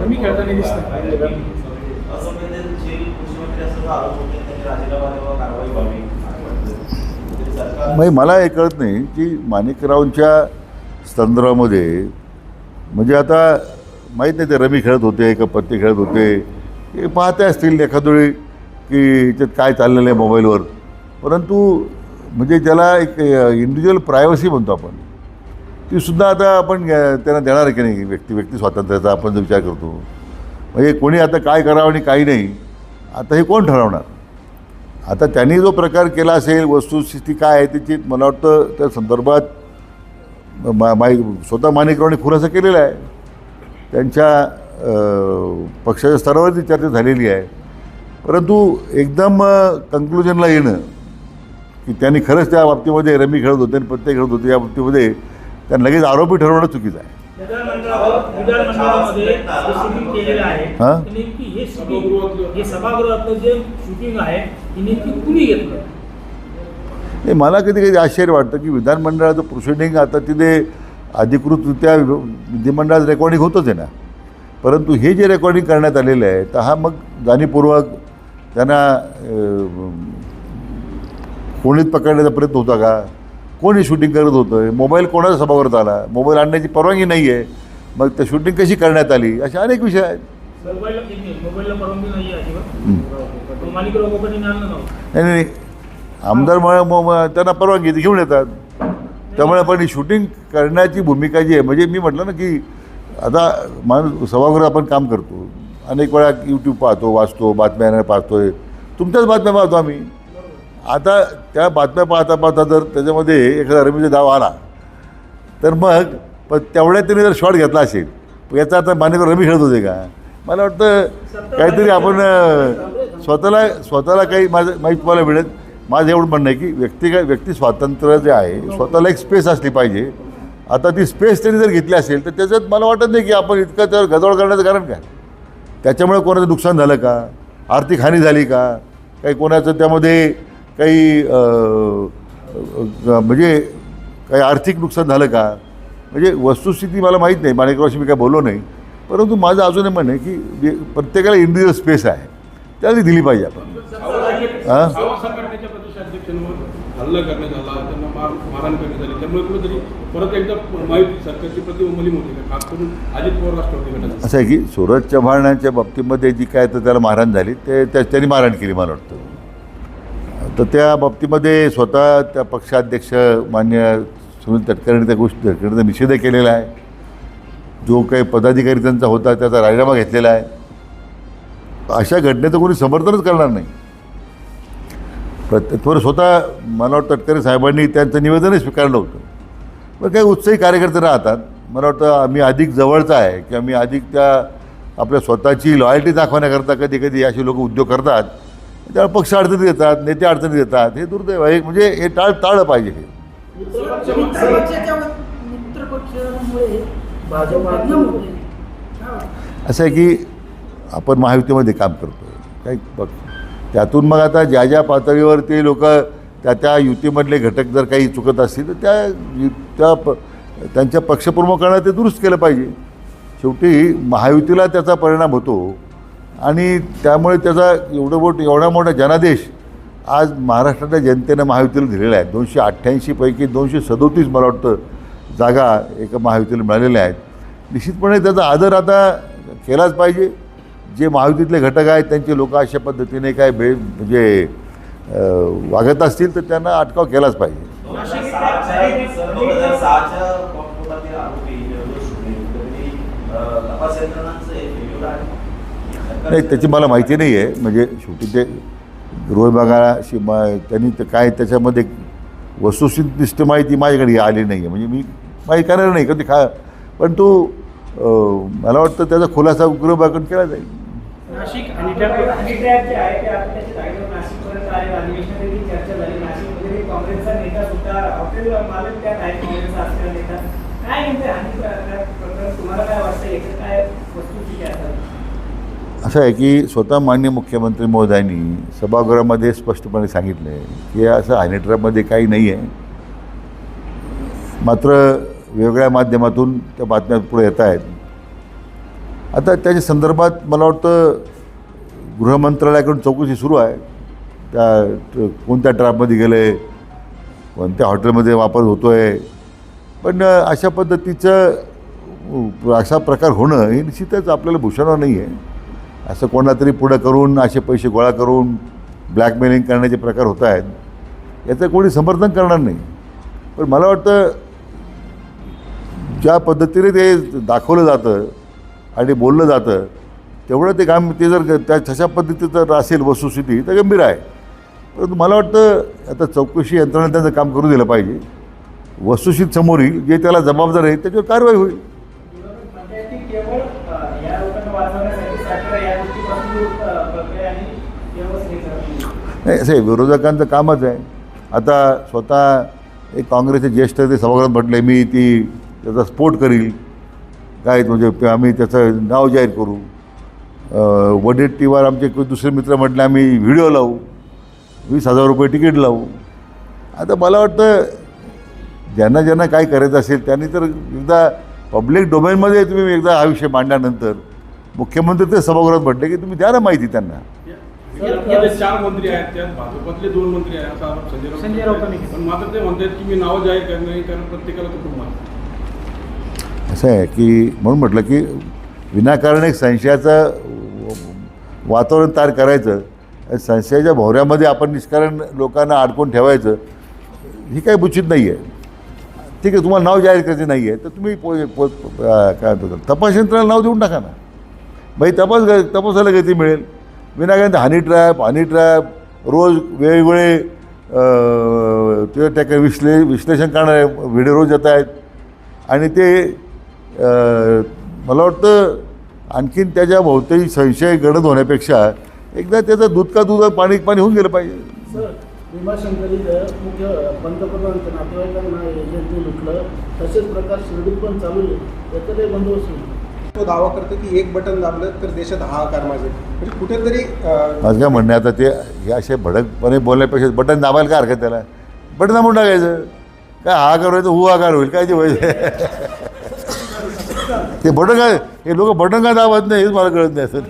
कमी खेळताना दिसतं. म्हणजे मला हे कळत नाही की माणिकरावांच्या संदर्भामध्ये म्हणजे आता माहीत नाही ते रमी खेळत होते का पत्ते खेळत होते. हे पाहते असतील एखादोळी की याच्यात काय चाललेलं आहे मोबाईलवर. परंतु म्हणजे ज्याला एक इंडिव्हिज्युअल प्रायव्हसी म्हणतो आपण ती सुद्धा आता आपण त्यांना देणार आहे की नाही? व्यक्ती व्यक्ती स्वातंत्र्याचा आपण जो विचार करतो. म्हणजे कोणी आता काय करावं आणि काही नाही आता हे कोण ठरवणार? आता त्यांनी जो प्रकार केला असेल वस्तुस्थिती काय आहे त्याची मला वाटतं त्या संदर्भात मा माई स्वतः माणिकरावांनी खुलासा केलेला आहे. त्यांच्या पक्षाच्या स्तरावरती चर्चा झालेली आहे. परंतु एकदम कन्क्लुजनला येणं की त्यांनी खरंच त्या बाबतीमध्ये रमी खेळत होते आणि पत्ते खेळत होते या बाबतीमध्ये त्यांना लगेच आरोपी ठरवणं चुकीचं आहे. नाही मला कधी कधी आश्चर्य वाटतं की विधानमंडळाचं प्रोसिडिंग आता तिथे अधिकृतरित्या वि- विधिमंडळात रेकॉर्डिंग होतंच आहे ना. परंतु हे जे रेकॉर्डिंग करण्यात आलेलं आहे तर हा मग जाणीवपूर्वक त्यांना कोणीच पकडण्याचा प्रयत्न होता का? कोणी शूटिंग करत होतं? मोबाईल कोणाचा सभागृहात आला? मोबाईल आणण्याची परवानगी नाही आहे मग त्या शूटिंग कशी करण्यात आली? असे अनेक विषय आहेत. नाही नाही आमदार त्यांना परवानगी ते घेऊन येतात. त्यामुळे पण ही शूटिंग करण्याची भूमिका जी आहे म्हणजे मी म्हटलं ना की आता माणूस सभागृहात आपण काम करतो. अनेक वेळा यूट्यूब पाहतो वाचतो बातम्या पाहतोय. तुमच्याच बातम्या पाहतो आम्ही. आता त्या बातम्या पाहता पाहता जर त्याच्यामध्ये एखादा रमीचा दाव आला तर मग पण तेवढ्या त्याने जर शॉट घेतला असेल याचा आता मान्यवर रमी खेळत होते का? मला वाटतं काहीतरी आपण स्वतःला स्वतःला काही माझं माहीत तुम्हाला मिळेल. माझं एवढं म्हणणं आहे की व्यक्ती व्यक्ती स्वातंत्र्य जे आहे स्वतःला एक स्पेस असली पाहिजे. आता ती स्पेस त्यांनी जर घेतली असेल तर त्याच्यात मला वाटत नाही की आपण इतकं त्यावर गजवळ करण्याचं कारण काय? त्याच्यामुळे कोणाचं नुकसान झालं का? आर्थिक हानी झाली का? काही कोणाचं त्यामध्ये काही म्हणजे काही आर्थिक नुकसान झालं का? म्हणजे वस्तुस्थिती मला माहीत नाही. माणिकरावशी मी काय बोललो नाही. परंतु माझं अजूनही म्हणणं आहे की जे- प्रत्येकाला इंडिव्हिज्युअल स्पेस आहे. त्याला दिली पाहिजे आपण. हां? असं आहे की सूरज चव्हाणांच्या बाबतीमध्ये जी काय तर त्याला मारहाण झाली ते त्या त्यांनी मारहाण केली मला वाटतं. तर त्या बाबतीमध्ये स्वतः त्या पक्षाध्यक्ष मान्य सुनील तटकरेंनी त्या गोष्टी तटकरेंचा निषेध केलेला आहे. जो काही पदाधिकारी त्यांचा होता त्याचा राजीनामा घेतलेला आहे. अशा घटनेचं कोणी समर्थनच करणार नाही. प्रत्येक थोडं स्वतः मला वाटतं तटकरे साहेबांनी त्यांचं निवेदनही स्वीकारलं होतं. पण काही उत्साही कार्यकर्ते राहतात. मला वाटतं आम्ही अधिक जवळचा आहे की आम्ही अधिक त्या आपल्या स्वतःची लॉयल्टी दाखवण्याकरता कधी कधी असे लोक उद्योग करतात. त्यामुळे पक्ष अडचणीत येतात नेते अडचणीत येतात हे दुर्दैव आहे. म्हणजे हे टाळ टाळलं पाहिजे हे. असं आहे की आपण महायुतीमध्ये काम करतो काही पक्ष त्यातून मग आता ज्या ज्या पातळीवर ते लोक त्या त्या युतीमधले घटक जर काही चुकत असतील तर त्या यु त्या प त्यांच्या पक्षप्रमुखांना ते दुरुस्त केलं पाहिजे. शेवटी महायुतीला त्याचा परिणाम होतो. आणि त्यामुळे त्याचा एवढं मोठ एवढा मोठा जनादेश आज महाराष्ट्रातल्या जनतेनं महायुतीला दिलेला आहे दोनशे अठ्ठ्याऐंशीपैकी दोनशे सदोतीस मला वाटतं जागा एका महायुतीला मिळालेल्या आहेत निश्चितपणे त्याचा आदर आता केलाच पाहिजे जे महायुतीतले घटक आहेत त्यांचे लोक अशा पद्धतीने काय बे म्हणजे वागत असतील तर त्यांना अटकाव केलाच पाहिजे तपास नाही त्याची मला माहिती नाही आहे म्हणजे शेवटी ते गृह विभागाशी मा त्यांनी ते काय त्याच्यामध्ये वस्तुस्थित माहिती माझ्याकडे आली नाही आहे म्हणजे मी माहिती करणार नाही कधी खा पण तो मला वाटतं त्याचा खुलासा गृह केला जाईल. नाशिक काय तुम्हाला काय वाटतं? काय असं आहे की स्वतः मान्य मुख्यमंत्री महोदयांनी सभागृहामध्ये स्पष्टपणे सांगितलं आहे की असं हानी काही नाही आहे. मात्र वेगळ्या माध्यमातून त्या बातम्या पुढे येत आहेत. आता त्याच्या संदर्भात मला वाटतं गृहमंत्रालयाकडून चौकशी सुरू आहे. त्या कोणत्या ट्रॅपमध्ये गेले कोणत्या हॉटेलमध्ये वापर होतो आहे पण अशा पद्धतीचं असा प्रकार होणं हे निश्चितच आपल्याला भूषणावर नाही आहे. असं कोणाला तरी पुढं करून असे पैसे गोळा करून ब्लॅकमेलिंग करण्याचे प्रकार होत आहेत. याचं कोणी समर्थन करणार नाही. पण मला वाटतं ज्या पद्धतीने ते दाखवलं जातं आणि बोललं जातं तेवढं ते काम ते जर त्या तशा पद्धतीचं जर असेल वस्तुस्थिती तर गंभीर आहे. परंतु मला वाटतं आता चौकशी यंत्रणा त्यांचं काम करू दिलं पाहिजे. वस्तुस्थित समोर येईल जे त्याला जबाबदार आहे त्याच्यावर कारवाई होईल. नाही असं विरोधकांचं कामच आहे. आता स्वतः एक काँग्रेसचे ज्येष्ठ ते सभागृहात म्हटले मी ती त्याचा स्पोर्ट करील. काय म्हणजे आम्ही त्याचं नाव जाहीर करू. अं, वडेट्टीवर आमचे दुसरे मित्र म्हटले आम्ही व्हिडिओ लावू. वीस हजार रुपये तिकीट लावू. आता मला वाटतं ज्यांना ज्यांना काय करायचं असेल त्यांनी तर एकदा पब्लिक डोमेनमध्ये तुम्ही एकदा हा विषय मांडल्यानंतर मुख्यमंत्री ते सभागृहात म्हटले की तुम्ही द्या ना माहिती त्यांना. चार मंत्री आहेत त्यात भाजपातले दोन मंत्री आहेत असा आरोप संजय राऊत संजय करतायत. राऊतांनी केला. पण मात्र ते म्हणतात की मी नावं जाहीर करणार नाही कारण प्रत्येकाला कुटुंब आहे असं आहे की म्हणून म्हटलं की विनाकारण एक संशयाचं वातावरण तयार करायचं आणि संशयाच्या भोवऱ्यामध्ये आपण निष्कारण लोकांना अडकून ठेवायचं ही काही उचित नाही आहे ठीक आहे तुम्हाला नाव जाहीर करायचे नाही आहे तर तुम्ही पो पो अं, काय म्हणतात तपास यंत्रणाला नाव देऊन टाका ना बाई तपास ग- तपासाला गती मिळेल विनाकारण हनी ट्रॅप हनी ट्रॅप रोज वेगवेगळे ते त्या विश्ले विश्लेषण करणारे व्हिडिओ रोज येत आहेत. आणि ते मला वाटतं आणखीन त्याच्या भोवती संशय गडद होण्यापेक्षा एकदा त्याचं दूध का दूध पाणी पाणी होऊन गेलं पाहिजे. सर मुख्य पंतप्रधानांच्या नातेवाईकांना एजंटने लुटलं तसेच प्रकार शिर्डीत पण चालू आहे त्याचा काही बंदोबस्त तो दावा करतो की एक बटन दाबलं तर देशात हाहाकार माजेल म्हणजे कुठेतरी माझं काय म्हणणं आता ते हे असे भडकपणे बोलण्यापेक्षा बटन दाबायला काय हरकत त्याला? बटन दाबून टाकायचं. काय हा कार व्हायचं हु आकार होईल काय ते व्हायचं ते बटन काय हे लोक बटन काय दाबत नाही हेच मला कळत नाही असं.